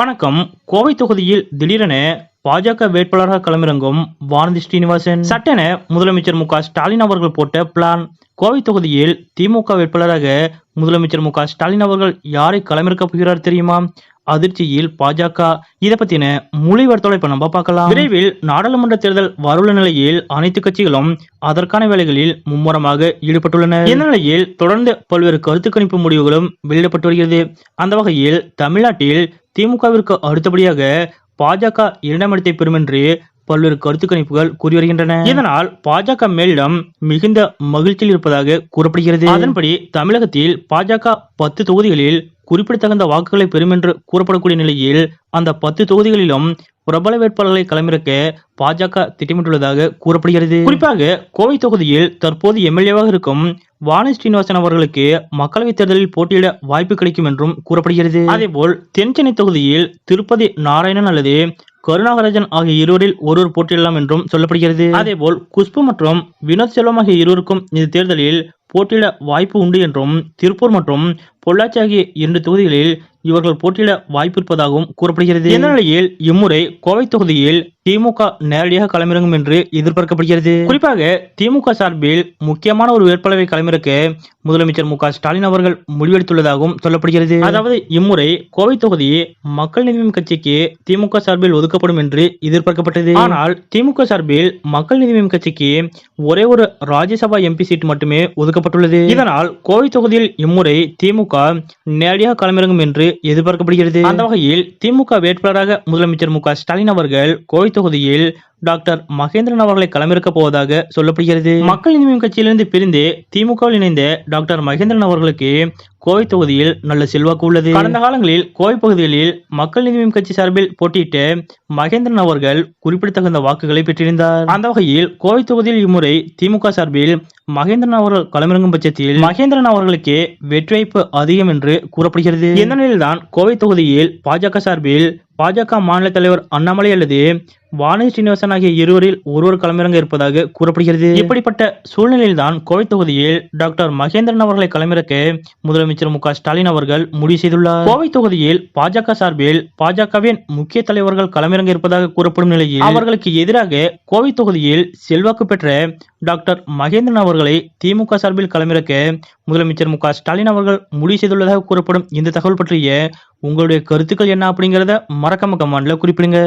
வணக்கம். கோவை தொகுதியில் திடீரென பாஜக வேட்பாளராக களமிறங்கும் வானதி ஸ்ரீனிவாசன். சட்டென முதலமைச்சர் மு ஸ்டாலின் அவர்கள் போட்ட பிளான் கோவை தொகுதியில் திமுக வேட்பாளராக முதலமைச்சர் மு ஸ்டாலின் அவர்கள் யாரை களமிறக்கப் போகிறார் தெரியுமா? அதிர்ச்சியில் பாஜக இதை பத்தின மொழிவர்த்தோட இப்ப நம்ம பார்க்கலாம். விரைவில் நாடாளுமன்ற தேர்தல் வரவுள்ள நிலையில் அனைத்து கட்சிகளும் அதற்கான வேலைகளில் மும்முரமாக ஈடுபட்டுள்ளன இந்த நிலையில் தொடர்ந்து பல்வேறு கருத்து கணிப்பு முடிவுகளும் வெளியிடப்பட்டு வருகிறது. அந்த வகையில் தமிழ்நாட்டில் திமுகவிற்கு அடுத்தபடியாக பாஜக இரண்டாம் இடத்தை பெறும் என்று பல்வேறு கருத்து கணிப்புகள் கூறி வருகின்றன. இதனால் பாஜக மேலிடம் மிகுந்த மகிழ்ச்சியில் இருப்பதாக கூறப்படுகிறது. அதன்படி தமிழகத்தில் பாஜக பத்து தொகுதிகளில் குறிப்பிடத்தகுந்த வாக்குகளை பெறும் என்று கூறப்படக்கூடிய நிலையில் அந்த பத்து தொகுதிகளிலும் பிரபல வேட்பாளர்களை களமிறக்க பாஜக திட்டமிட்டுள்ளதாக கூறப்படுகிறது. குறிப்பாக கோவை தொகுதியில் தற்போது எம்எல்ஏவாக இருக்கும் வாணி ஸ்ரீனிவாசன் அவர்களுக்கு மக்களவைத் தேர்தலில் போட்டியிட வாய்ப்பு கிடைக்கும் என்றும் கூறப்படுகிறது. அதேபோல் தென்சென்னை தொகுதியில் திருப்பதி நாராயணன் அல்லது கருணாகராஜன் ஆகிய இருவரில் ஒருவர் போட்டியிடலாம் என்றும் சொல்லப்படுகிறது. அதேபோல் குஷ்பு மற்றும் வினோத் செல்வம் ஆகிய இருவருக்கும் இந்த தேர்தலில் போட்டியிட வாய்ப்பு உண்டு என்றும் திருப்பூர் மற்றும் பொள்ளாச்சி ஆகிய இரண்டு தொகுதிகளில் இவர்கள் போட்டியிட வாய்ப்பு இருப்பதாகவும் கூறப்படுகிறது. இந்த நிலையில் இம்முறை கோவை தொகுதியில் திமுக நேரடியாக களமிறங்கும் என்று எதிர்பார்க்கப்படுகிறது. குறிப்பாக திமுக சார்பில் முக்கியமான ஒரு வேட்பாளரை களமிறக்க முதலமைச்சர் மு ஸ்டாலின் அவர்கள் முடிவெடுத்துள்ளதாகவும் சொல்லப்படுகிறது. அதாவது இம்முறை கோவை தொகுதி மக்கள் நீதி கட்சிக்கு திமுக சார்பில் ஒதுக்கப்படும் என்று எதிர்பார்க்கப்பட்டது. ஆனால் திமுக சார்பில் மக்கள் நீதி கட்சிக்கு ஒரே ஒரு ராஜ்யசபா எம்பி சீட் மட்டுமே ஒதுக்கப்பட்டுள்ளது. இதனால் கோவை தொகுதியில் இம்முறை திமுக நேரடியாக களமிறங்கும் என்று எதிர்பார்க்கப்படுகிறது. அந்த வகையில் திமுக வேட்பாளராக முதலமைச்சர் மு ஸ்டாலின் அவர்கள் கோவை தொகுதியில் டாக்டர் மகேந்திரன் அவர்களை களமிறக்கப் போவதாக சொல்லப்படுகிறது. மக்கள் நீதி கட்சியிலிருந்து பிரிந்து திமுகவில் இணைந்த டாக்டர் மகேந்திரன் அவர்களுக்கு கோவை தொகுதியில் நல்ல செல்வாக்கு உள்ளது. கடந்த காலங்களில் கோவை பகுதிகளில் மக்கள் நீதி கட்சி சார்பில் போட்டியிட்ட மகேந்திரன் அவர்கள் குறிப்பிடத்தகுந்த வாக்குகளை பெற்றிருந்தார். அந்த வகையில் கோவை தொகுதியில் இம்முறை திமுக சார்பில் மகேந்திரன் அவர்கள் களமிறங்கும் பட்சத்தில் மகேந்திரன் அவர்களுக்கு வெற்றி வாய்ப்பு அதிகம் என்று கூறப்படுகிறது. இந்த நிலையில்தான் கோவை தொகுதியில் பாஜக சார்பில் பாஜக மாநில தலைவர் அண்ணாமலை அல்லது வானதி ஸ்ரீனிவாசன் ஆகிய இருவரில் ஒருவர் களமிறங்க இருப்பதாக கூறப்படுகிறது. இப்படிப்பட்ட சூழ்நிலையில்தான் கோவை தொகுதியில் டாக்டர் மகேந்திரன் அவர்களை களமிறக்க முதலமைச்சர் மு ஸ்டாலின் அவர்கள் முடிவு செய்துள்ளார். கோவை தொகுதியில் பாஜக சார்பில் பாஜகவின் முக்கிய தலைவர்கள் களமிறங்க இருப்பதாக கூறப்படும் நிலையில் அவர்களுக்கு எதிராக கோவை தொகுதியில் செல்வாக்கு பெற்ற டாக்டர் மகேந்திரன் அவர்களை திமுக சார்பில் களமிறக்க முதலமைச்சர் மு ஸ்டாலின் அவர்கள் முடிவு செய்துள்ளதாக கூறப்படும் இந்த தகவல் பற்றிய உங்களுடைய கருத்துக்கள் என்ன அப்படிங்கிறத மறக்காம கமெண்ட்ல குறிப்பிடுங்க.